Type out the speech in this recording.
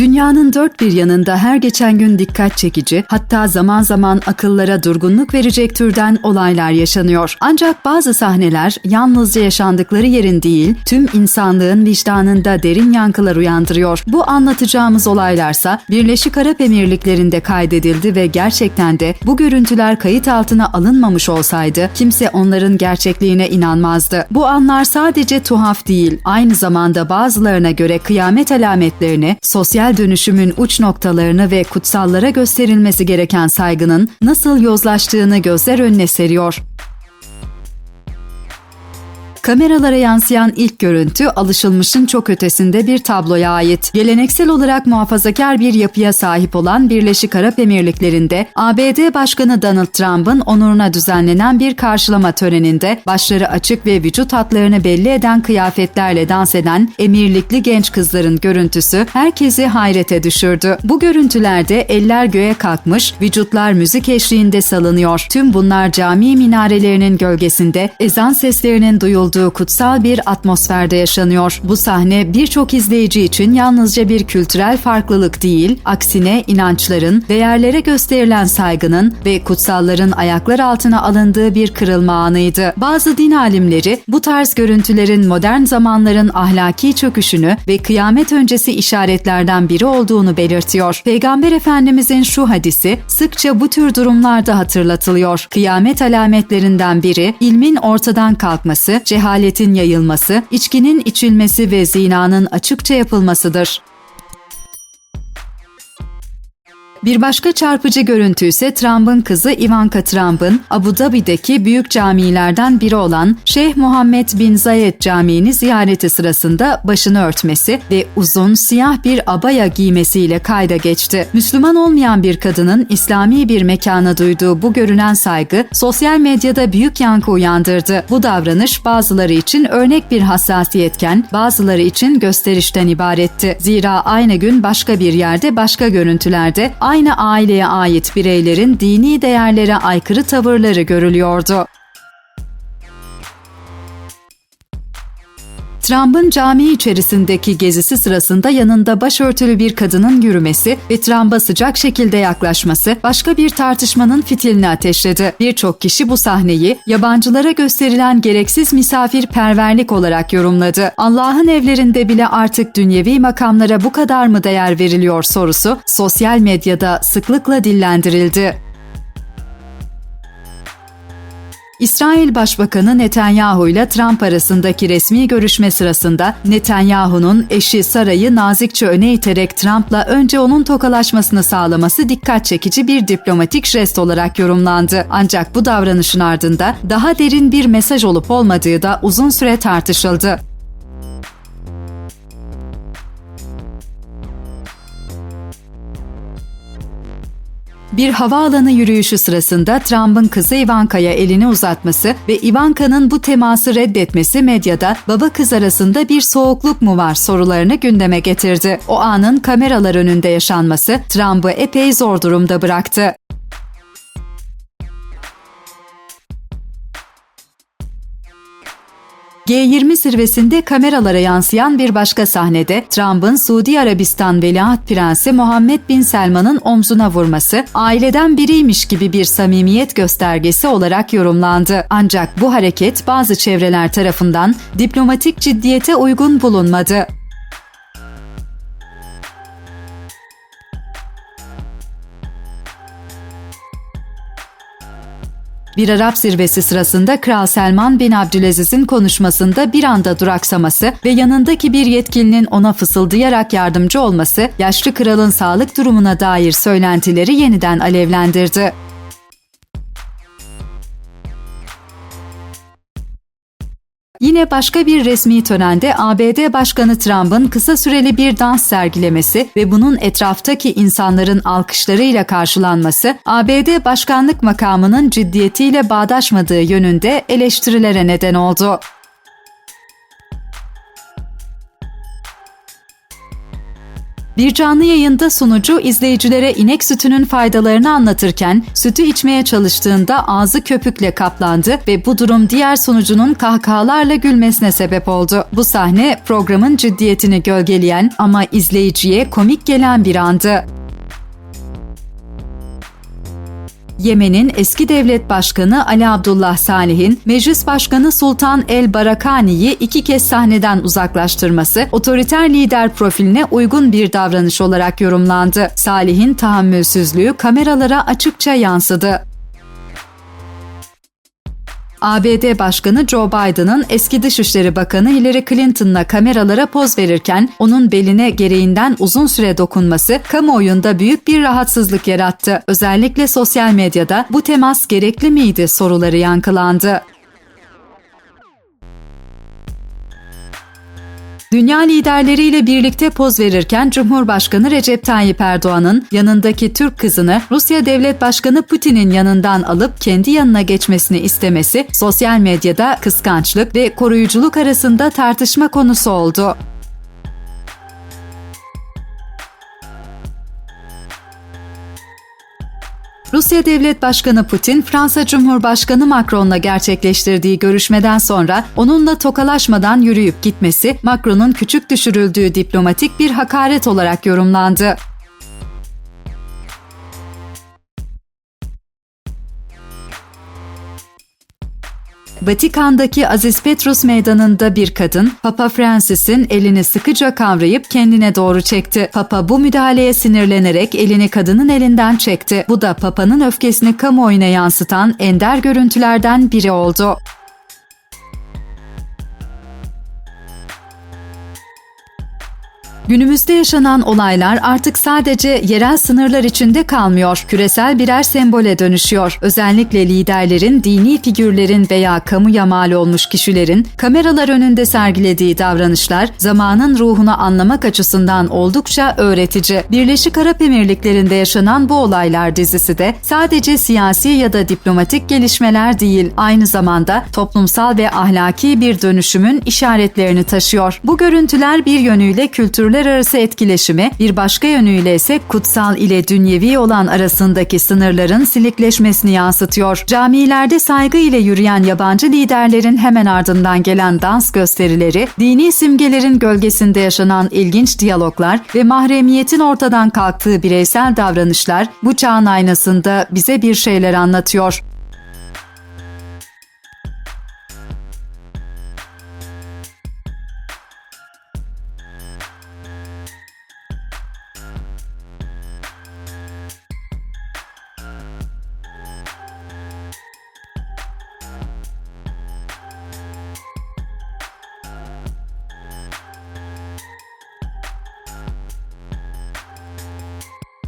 Dünyanın dört bir yanında her geçen gün dikkat çekici, hatta zaman zaman akıllara durgunluk verecek türden olaylar yaşanıyor. Ancak bazı sahneler yalnızca yaşandıkları yerin değil, tüm insanlığın vicdanında derin yankılar uyandırıyor. Bu anlatacağımız olaylarsa Birleşik Arap Emirlikleri'nde kaydedildi ve gerçekten de bu görüntüler kayıt altına alınmamış olsaydı kimse onların gerçekliğine inanmazdı. Bu anlar sadece tuhaf değil, aynı zamanda bazılarına göre kıyamet alametlerini, sosyal dönüşümün uç noktalarını ve kutsallara gösterilmesi gereken saygının nasıl yozlaştığını gözler önüne seriyor. Kameralara yansıyan ilk görüntü alışılmışın çok ötesinde bir tabloya ait. Geleneksel olarak muhafazakar bir yapıya sahip olan Birleşik Arap Emirlikleri'nde ABD Başkanı Donald Trump'ın onuruna düzenlenen bir karşılama töreninde başları açık ve vücut hatlarını belli eden kıyafetlerle dans eden emirlikli genç kızların görüntüsü herkesi hayrete düşürdü. Bu görüntülerde eller göğe kalkmış, vücutlar müzik eşliğinde salınıyor. Tüm bunlar cami minarelerinin gölgesinde ezan seslerinin duyulduğu olduğu kutsal bir atmosferde yaşanıyor. Bu sahne birçok izleyici için yalnızca bir kültürel farklılık değil, aksine inançların, değerlere gösterilen saygının ve kutsalların ayaklar altına alındığı bir kırılma anıydı. Bazı din alimleri bu tarz görüntülerin modern zamanların ahlaki çöküşünü ve kıyamet öncesi işaretlerden biri olduğunu belirtiyor. Peygamber Efendimizin şu hadisi sıkça bu tür durumlarda hatırlatılıyor. Kıyamet alametlerinden biri ilmin ortadan kalkması, cehaletin yayılması, içkinin içilmesi ve zinanın açıkça yapılmasıdır. Bir başka çarpıcı görüntü ise Trump'ın kızı Ivanka Trump'ın Abu Dhabi'deki büyük camilerden biri olan Şeyh Muhammed bin Zayed Camii'ni ziyareti sırasında başını örtmesi ve uzun siyah bir abaya giymesiyle kayda geçti. Müslüman olmayan bir kadının İslami bir mekana duyduğu bu görünen saygı sosyal medyada büyük yankı uyandırdı. Bu davranış bazıları için örnek bir hassasiyetken bazıları için gösterişten ibaretti. Zira aynı gün başka bir yerde başka görüntülerde aileye ait bireylerin dini değerlere aykırı tavırları görülüyordu. Trump'ın cami içerisindeki gezisi sırasında yanında başörtülü bir kadının yürümesi ve Trump'a sıcak şekilde yaklaşması başka bir tartışmanın fitilini ateşledi. Birçok kişi bu sahneyi yabancılara gösterilen gereksiz misafirperverlik olarak yorumladı. Allah'ın evlerinde bile artık dünyevi makamlara bu kadar mı değer veriliyor sorusu sosyal medyada sıklıkla dillendirildi. İsrail Başbakanı Netanyahu ile Trump arasındaki resmi görüşme sırasında Netanyahu'nun eşi Sara'yı nazikçe öne iterek Trump'la önce onun tokalaşmasını sağlaması dikkat çekici bir diplomatik jest olarak yorumlandı. Ancak bu davranışın ardında daha derin bir mesaj olup olmadığı da uzun süre tartışıldı. Bir havaalanı yürüyüşü sırasında Trump'ın kızı Ivanka'ya elini uzatması ve Ivanka'nın bu teması reddetmesi medyada baba kız arasında bir soğukluk mu var sorularını gündeme getirdi. O anın kameralar önünde yaşanması Trump'ı epey zor durumda bıraktı. G20 zirvesinde kameralara yansıyan bir başka sahnede Trump'ın Suudi Arabistan Veliaht Prensi Muhammed Bin Selman'ın omzuna vurması aileden biriymiş gibi bir samimiyet göstergesi olarak yorumlandı. Ancak bu hareket bazı çevreler tarafından diplomatik ciddiyete uygun bulunmadı. Bir Arap zirvesi sırasında Kral Selman bin Abdülaziz'in konuşmasında bir anda duraksaması ve yanındaki bir yetkilinin ona fısıldayarak yardımcı olması yaşlı kralın sağlık durumuna dair söylentileri yeniden alevlendirdi. Yine başka bir resmi törende ABD Başkanı Trump'ın kısa süreli bir dans sergilemesi ve bunun etraftaki insanların alkışlarıyla karşılanması ABD başkanlık makamının ciddiyetiyle bağdaşmadığı yönünde eleştirilere neden oldu. Bir canlı yayında sunucu izleyicilere inek sütünün faydalarını anlatırken sütü içmeye çalıştığında ağzı köpükle kaplandı ve bu durum diğer sunucunun kahkahalarla gülmesine sebep oldu. Bu sahne programın ciddiyetini gölgeleyen ama izleyiciye komik gelen bir andı. Yemen'in eski devlet başkanı Ali Abdullah Salih'in Meclis Başkanı Sultan El Barakani'yi iki kez sahneden uzaklaştırması otoriter lider profiline uygun bir davranış olarak yorumlandı. Salih'in tahammülsüzlüğü kameralara açıkça yansıdı. ABD Başkanı Joe Biden'ın eski Dışişleri Bakanı Hillary Clinton'la kameralara poz verirken onun beline gereğinden uzun süre dokunması kamuoyunda büyük bir rahatsızlık yarattı. Özellikle sosyal medyada bu temas gerekli miydi soruları yankılandı. Dünya liderleriyle birlikte poz verirken Cumhurbaşkanı Recep Tayyip Erdoğan'ın yanındaki Türk kızını Rusya Devlet Başkanı Putin'in yanından alıp kendi yanına geçmesini istemesi sosyal medyada kıskançlık ve koruyuculuk arasında tartışma konusu oldu. Rusya Devlet Başkanı Putin, Fransa Cumhurbaşkanı Macron'la gerçekleştirdiği görüşmeden sonra onunla tokalaşmadan yürüyüp gitmesi Macron'un küçük düşürüldüğü diplomatik bir hakaret olarak yorumlandı. Vatikan'daki Aziz Petrus Meydanı'nda bir kadın, Papa Francis'in elini sıkıca kavrayıp kendine doğru çekti. Papa bu müdahaleye sinirlenerek elini kadının elinden çekti. Bu da Papa'nın öfkesini kamuoyuna yansıtan ender görüntülerden biri oldu. Günümüzde yaşanan olaylar artık sadece yerel sınırlar içinde kalmıyor. Küresel birer sembole dönüşüyor. Özellikle liderlerin, dini figürlerin veya kamuya mal olmuş kişilerin kameralar önünde sergilediği davranışlar zamanın ruhunu anlamak açısından oldukça öğretici. Birleşik Arap Emirlikleri'nde yaşanan bu olaylar dizisi de sadece siyasi ya da diplomatik gelişmeler değil, aynı zamanda toplumsal ve ahlaki bir dönüşümün işaretlerini taşıyor. Bu görüntüler bir yönüyle kültürler arası etkileşimi, bir başka yönüyle ise kutsal ile dünyevi olan arasındaki sınırların silikleşmesini yansıtıyor. Camilerde saygı ile yürüyen yabancı liderlerin hemen ardından gelen dans gösterileri, dini simgelerin gölgesinde yaşanan ilginç diyaloglar ve mahremiyetin ortadan kalktığı bireysel davranışlar bu çağın aynasında bize bir şeyler anlatıyor.